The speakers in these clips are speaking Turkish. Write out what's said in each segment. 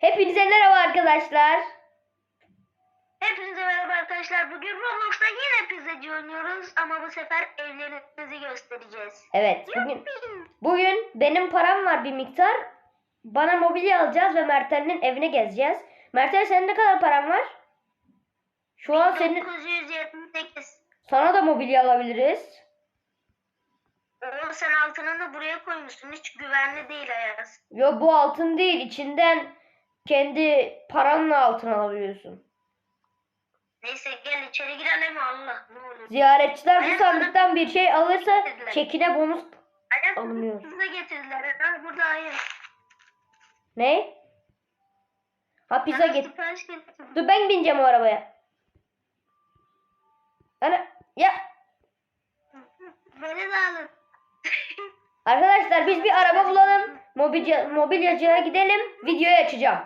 Hepinize merhaba arkadaşlar. Hepinize merhaba arkadaşlar. Bugün Roblox'ta yine pizzacı oynuyoruz ama bu sefer evlerimizi göstereceğiz. Evet bugün bugün benim param var bir miktar. Bana mobilya alacağız ve Mertel'in evine gezeceğiz. Mertel senin ne kadar paran var? Şu an senin 978. sana da mobilya alabiliriz. Oo sen altınını buraya koymuşsun. Hiç güvenli değil Ayaz. Yo bu altın değil. içinden kendi paranla altın alabiliyorsun. Neyse gel içeri girelim Allah ne olur. Ziyaretçiler bu sandıktan bir şey alırsa çekine bonus Alınıyor. pizza getirdiler. Ha burada Ayaz. ne? Ha pizza get. Dur ben bineceğim o arabaya. Ana ya Beni de alın. arkadaşlar biz bir araba. Mobilya, mobilyacıya gidelim. Videoyu açacağım.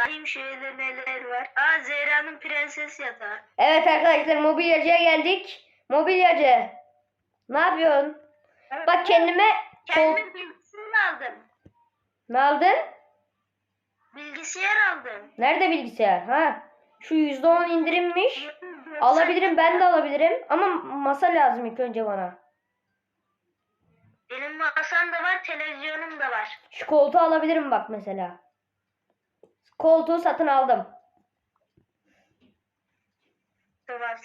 Bakayım şöyle neler var. Aa Zehra'nın prenses yatağı. Evet arkadaşlar mobilyacıya geldik. Mobilyacı. Ne yapıyorsun? Bak kendime. Kendime bilgisayar aldım. Ne aldın? Bilgisayar aldım. Nerede bilgisayar? Ha. Şu %10 indirimmiş. Alabilirim ben de alabilirim. Ama masa lazım ilk önce bana. Benim masam da var, televizyonum da var. Şu koltuğu alabilirim bak mesela. Koltuğu satın aldım. Var.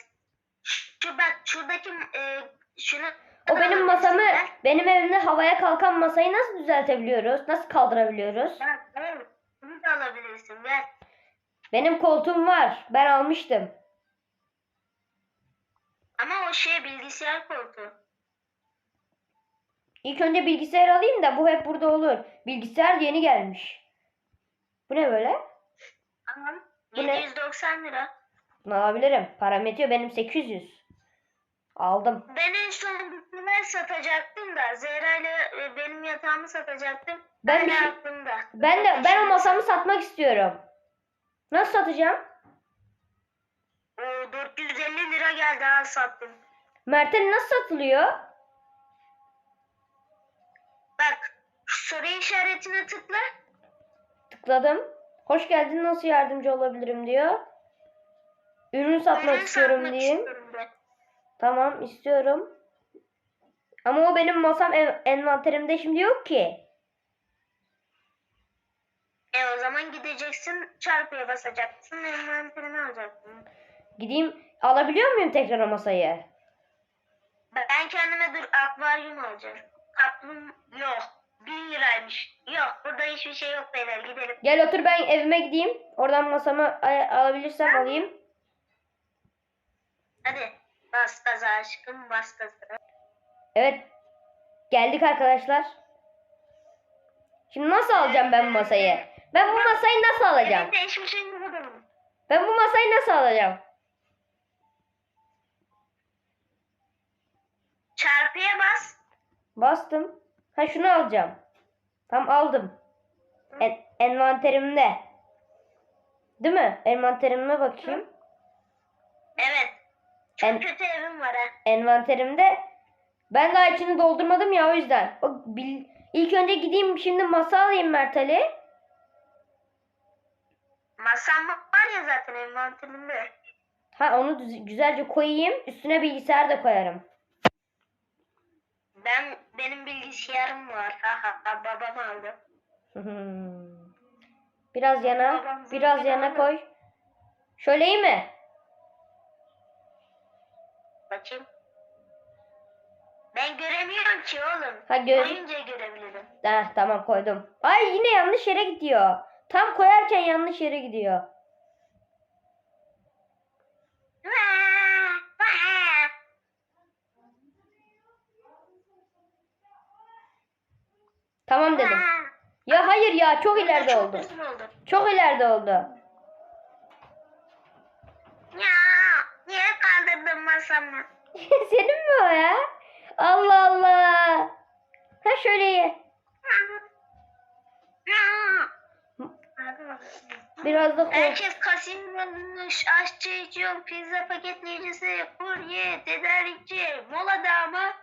Şu bak şuradaki e, şunu O benim masamı, benim evimde havaya kalkan masayı nasıl düzeltebiliyoruz? Nasıl kaldırabiliyoruz? Bak, evet, bunu da alabilirsin. Ver. Benim koltuğum var. Ben almıştım. Ama o şey bilgisayar koltuğu. İlk önce bilgisayar alayım da bu hep burada olur. Bilgisayar yeni gelmiş. Bu ne böyle? Tamam. Bu ne? 790 lira. Ne alabilirim? Param yetiyor benim 800. Aldım. Ben en son bitkiler satacaktım da Zehra ile e, benim yatağımı satacaktım. Ben bir aklımda. Ben de ben o masamı satmak istiyorum. Nasıl satacağım? O 450 lira geldi ha sattım. Mertel nasıl satılıyor? İşaretine tıkla. Tıkladım. Hoş geldin nasıl yardımcı olabilirim diyor. Ürün satmak Ürün istiyorum satmak diyeyim. istiyorum. Tamam istiyorum. Ama o benim masam en- envanterimde şimdi yok ki. E o zaman gideceksin çarpıya basacaksın envanterini alacaksın. Gideyim alabiliyor muyum tekrar o masayı? Ben kendime dur akvaryum alacağım. Kaplum yok. Bin liraymış. Yok burada hiçbir şey yok beyler gidelim. Gel otur ben evime gideyim. Oradan masamı alabilirsem alayım. Hadi bas gaza aşkım bas gaza. Evet. Geldik arkadaşlar. Şimdi nasıl alacağım ben bu masayı? Ben bu masayı nasıl alacağım? Benim de hiçbir şey. Ben bu masayı nasıl alacağım? Çarpıya bas. Bastım. Ha şunu alacağım. Tam aldım. En, envanterimde. Değil mi? Envanterime bakayım. Evet. Çok En- kötü evim var ha. Envanterimde. Ben daha içini doldurmadım ya o yüzden. O, bil, ilk önce gideyim şimdi masa alayım Mert'ali. Masam var ya zaten envanterimde. Ha onu güzelce koyayım. Üstüne bilgisayar da koyarım. Ben benim bilgisayarım var. Ha ha ha babam aldı. biraz yana, biraz yana koy. Şöyle iyi mi? Bakayım. Ben göremiyorum ki oğlum. Ha, göz- Koyunca görebilirim. Heh, tamam koydum. Ay yine yanlış yere gidiyor. Tam koyarken yanlış yere gidiyor. Tamam dedim. Ya hayır ya çok ileride Çok oldu. Çok ileride oldu. Ya niye kaldırdın masamı? Senin mi o ya? Allah Allah. Ha şöyle ye. Biraz da koy. Herkes kasinomuş, aşçı içiyor, pizza paketleyicisi, kurye, tedarikçi, molada ama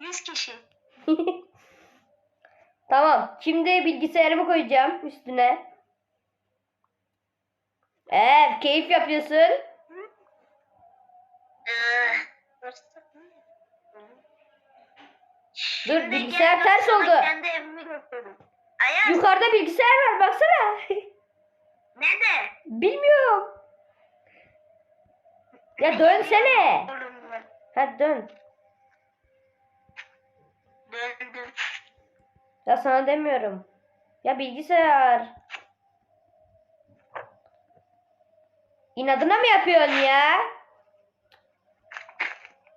100 kişi. tamam. Şimdi bilgisayarımı koyacağım üstüne. Ee, keyif yapıyorsun. Şimdi bilgisayar ters oldu. Ayaz Yukarıda bilgisayar var baksana. nerede? Bilmiyorum. Ya dönsene. Hadi dön. Döndüm. Ya sana demiyorum. Ya bilgisayar. İnadına mı yapıyorsun ya?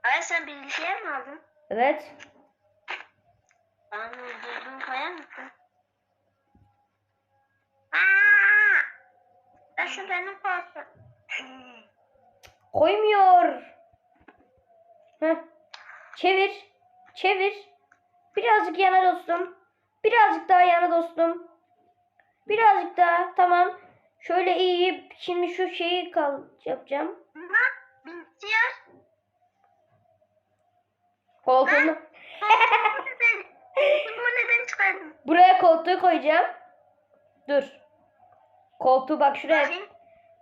Ay sen bilgisayar mı aldın? Evet. Bana düzgün koyar mısın? Aa! Nasıl benim koltuğum? Koymuyor. Heh. Çevir. Çevir. Birazcık yana dostum. Birazcık daha yana dostum. Birazcık daha. Tamam. Şöyle iyi. Şimdi şu şeyi kal yapacağım. Çıkardın? Buraya koltuğu koyacağım. Dur. Koltuğu bak şuraya.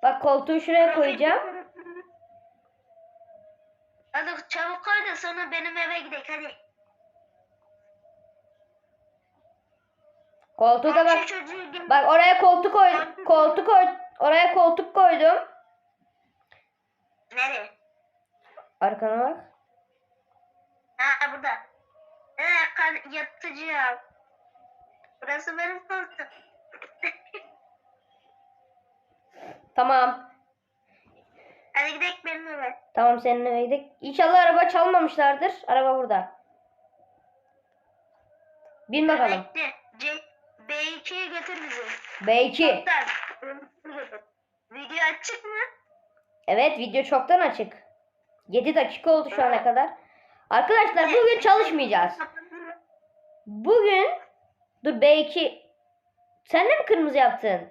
Bak koltuğu şuraya koyacağım. Hadi çabuk koy da sonra benim eve gidelim hadi. Koltuğu da bak. Gel- Bak oraya koltuk koy. Koltuk koy. Oraya koltuk koydum. Nereye? Arkana bak. Ha burada. Yatıcı al. Burası benim koltuğum. Tamam. hadi gidelim benim eve. Tamam senin eve gidelim. İnşallah araba çalmamışlardır. Araba burada. Bin bakalım. Bekle. C B2'ye götür bizi. B2. Kaptan. götür. Video açık mı? Evet video çoktan açık. 7 dakika oldu şu ana kadar. Arkadaşlar bugün çalışmayacağız. Bugün dur B2 sen de mi kırmızı yaptın?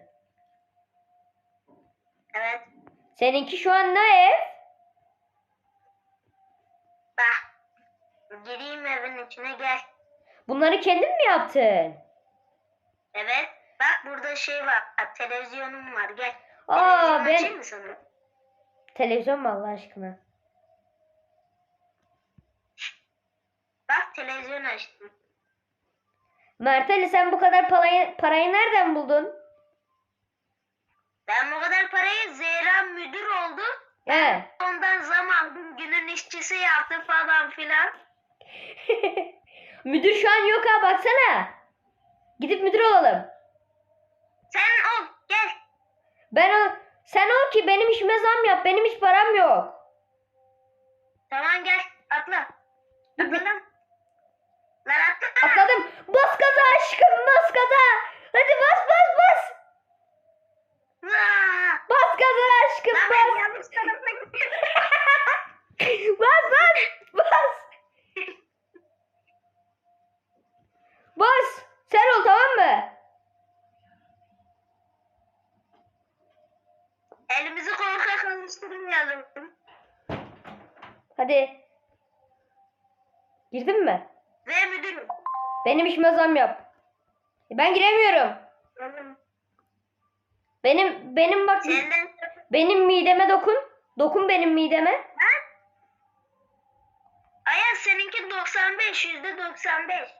Evet. Seninki şu an ne ev? Bak. Gireyim evin içine gel. Bunları kendin mi yaptın? Evet. Bak burada şey var. Televizyonum var. Gel. Aa ben açayım mı sana? televizyon mu Allah aşkına? Bak televizyon açtım. Mert Ali sen bu kadar parayı, parayı nereden buldun? Ben bu kadar parayı Zehra müdür oldu. He. Ondan zam aldım. Günün işçisi yaptı falan filan. müdür şu an yok ha baksana. Gidip müdür olalım. Sen ol. Gel. Ben o sen ol ki benim işime zam yap. Benim hiç param yok. Tamam gel. Atla. Atla lan. Lan atla. Atladım. Bas gaza aşkım bas gaza. Hadi bas bas bas. Vaa! Bas gaza aşkım Lan ben bas. yanlış tarafa gittim. bas bas bas. Bas. Sen ol tamam mı? Elimizi korkak alıştırmayalım. Hadi. Girdin mi? Ve müdürüm. Benim işime zam yap. E, Ben giremiyorum. Benim benim bak benim mideme dokun. Dokun benim mideme. Ha? Ayaz seninki 95, yüzde 95.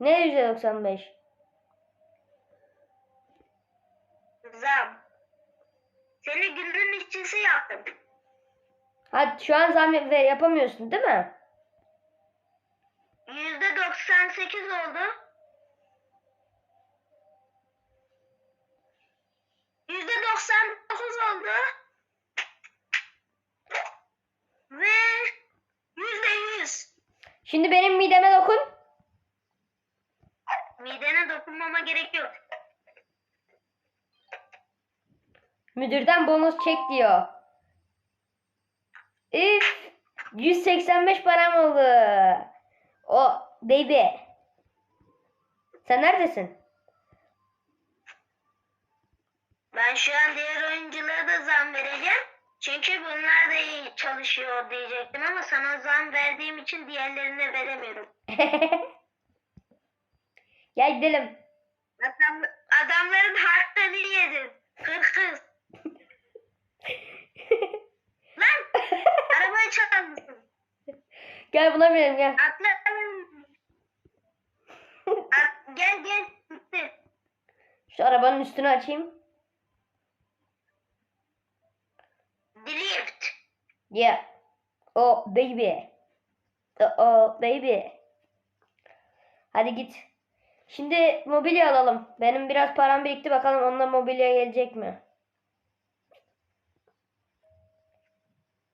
Ne %95? Zam. Seni günün işçisi yaptım. Hadi şu an zam yap- yapamıyorsun değil mi? Yüzde 98 oldu. Yüzde 99 oldu. Ve yüzde 100. Şimdi benim mideme dokun. Midene dokunmama gerek yok. Müdürden bonus çek diyor. Üf. 185 param oldu. O baby. Sen neredesin? Ben şu an diğer oyunculara da zam vereceğim. Çünkü bunlar da iyi çalışıyor diyecektim ama sana zam verdiğim için diğerlerine veremiyorum. Gel gidelim. Adam, adamların hakkını yedin. Hırkız. Lan arabayı çalar mısın? Gel buna binelim gel. Atla. At, gel gel. Şu arabanın üstünü açayım. Drift. Yeah. Oh baby. Oh, oh baby. Hadi git. Şimdi mobilya alalım. Benim biraz param birikti bakalım onunla mobilya gelecek mi?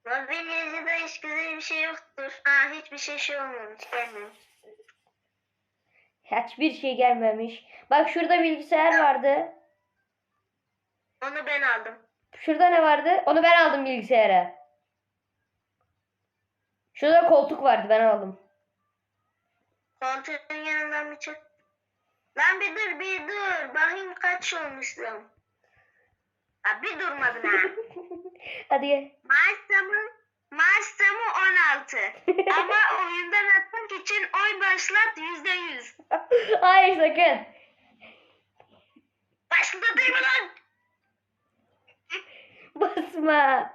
Mobilyacıda hiç güzel bir şey yoktur. Ha hiçbir şey şey olmamış. Gelmemiş. Hiçbir şey gelmemiş. Bak şurada bilgisayar vardı. Onu ben aldım. Şurada ne vardı? Onu ben aldım bilgisayara. Şurada koltuk vardı ben aldım. Koltuğun yanından bir çık. Lan bir dur bir dur. Bakayım kaç olmuşsun. Ha bir durmadın ha. Hadi gel. Maaş zamı, maaş zamı 16. Ama oyundan atmak için oy başlat yüzde yüz. Hayır sakın. Başlatayım mı lan? Basma.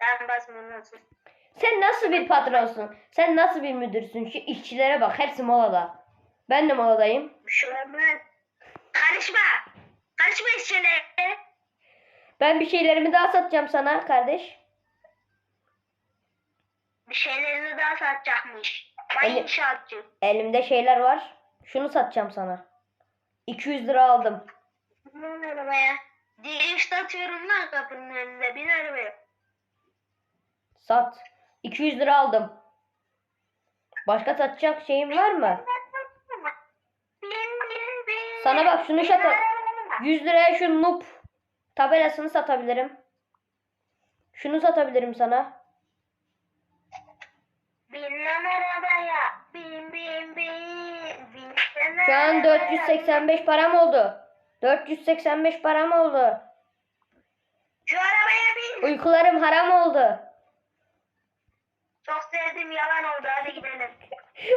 Ben basmam nasıl? Sen nasıl bir patronsun? Sen nasıl bir müdürsün? Şu işçilere bak. Hepsi molada. Ben de moladayım. An Karışma. Karışma işçilere. Ben bir şeylerimi daha satacağım sana kardeş. Bir şeylerini daha satacakmış. Vay Eli- inşaatçı. Elimde şeyler var. Şunu satacağım sana. 200 lira aldım. Bin arabaya. Drift atıyorum lan kapının önünde. Bin arabaya. Sat. 200 lira aldım. Başka satacak şeyim var mı? Bin bin bin. Sana bak şunu sat. 100 liraya şu noob tabelasını satabilirim. Şunu satabilirim sana. Binmem arabaya. Bin bin bin. Binsene Şu an arabaya. 485 param oldu. 485 param oldu. Şu arabaya bin. Uykularım haram oldu. Çok sevdim yalan oldu. Hadi gidelim.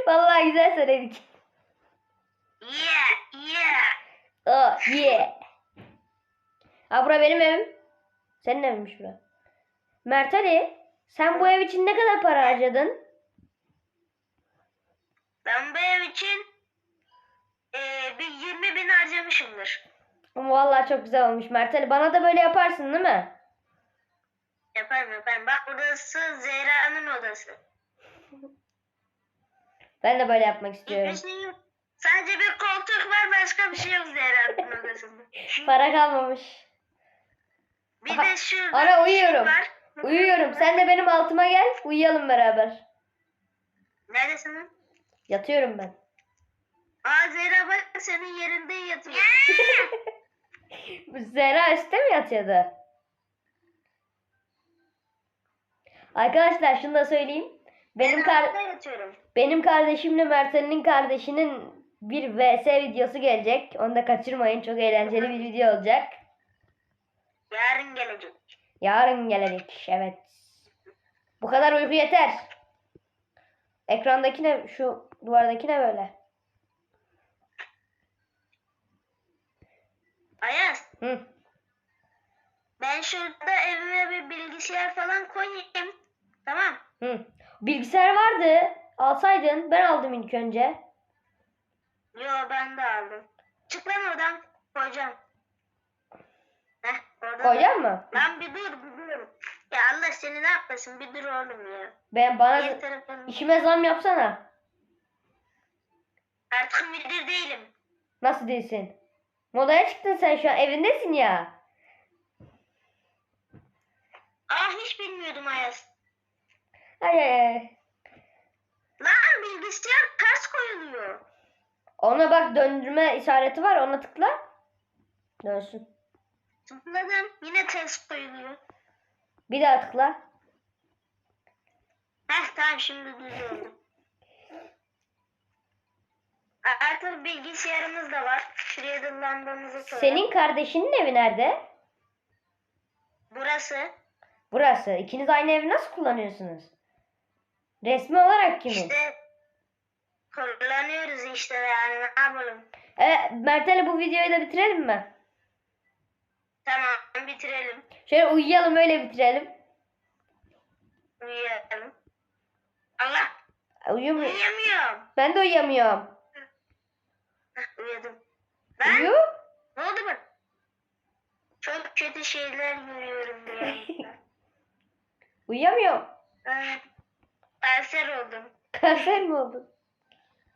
Vallahi güzel söyledik. Yeah yeah. Oh yeah. Ha bura benim evim. Senin evinmiş bura. Mert Ali sen bu ev için ne kadar para harcadın? Ben bu ev için eee bir 20 bin harcamışımdır. Vallahi çok güzel olmuş Mert Ali. Bana da böyle yaparsın değil mi? Yaparım yaparım. Bak burası Zehra'nın odası. Ben de böyle yapmak istiyorum. Şey. Sadece bir koltuk var başka bir şey yok Zehra'nın odasında. Para kalmamış. Bir Aha, de şurada Ana şey uyuyorum. var. Uyuyorum. Sen de benim altıma gel. Uyuyalım beraber. Neredesin? Yatıyorum ben. Aa Zehra bak senin yerinde yatıyor. Zehra üstte mi yatıyordu? Arkadaşlar şunu da söyleyeyim. Benim ben kar yatıyorum. benim kardeşimle Mert Ali'nin kardeşinin bir vs videosu gelecek. Onu da kaçırmayın. Çok eğlenceli bir video olacak. Yarın gelecek. Yarın gelecek. Evet. Bu kadar uyku yeter. Ekrandaki ne? Şu duvardaki ne böyle? Ayaz Hı. ben şurada evime bir bilgisayar falan koyayım. Tamam. Hı. Bilgisayar vardı. Alsaydın. Ben aldım ilk önce. Yo ben de aldım. Çık lan oradan koyacağım. Heh orada. Koyacak mı? Lan bir dur bir dur. Ya Allah seni ne yapmasın bir dur oğlum ya. Ben bana Diğer işime zam yapsana. Artık müdür değilim. Nasıl değilsin? Modaya çıktın sen şu an. Evindesin ya. Ah hiç bilmiyordum Ayaz. Ay ay ay. Lan bilgisayar ters koyuluyor. Ona bak döndürme işareti var. Ona tıkla. Dönsün. Tıkladım yine ters koyuluyor. Bir daha tıkla. Heh tamam şimdi düz oldu. Artık bilgisayarımız da var. Şuraya da lambamızı koyalım. Senin kardeşinin evi nerede? Burası Burası. İkiniz aynı evi nasıl kullanıyorsunuz? Resmi olarak kimin? işte kullanıyoruz işte yani ne yapalım. Evet, Mert Ali bu videoyu da bitirelim mi? Tamam bitirelim. Şöyle uyuyalım öyle bitirelim. Uyuyalım. Uyumuyor. Uyuyamıyorum. Ben de uyuyamıyorum. Heh, uyudum. Ben Uyu. ne oldu bu? Çok kötü şeyler görüyorum yayında. Uyuyamıyorum. Ben kanser oldum. Kanser mi oldun?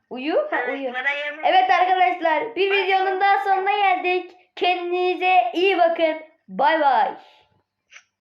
Uyu. Ha, Evet, uyu. bana yemek Evet arkadaşlar bir videonun daha sonuna geldik. Kendinize iyi bakın. Bay bay.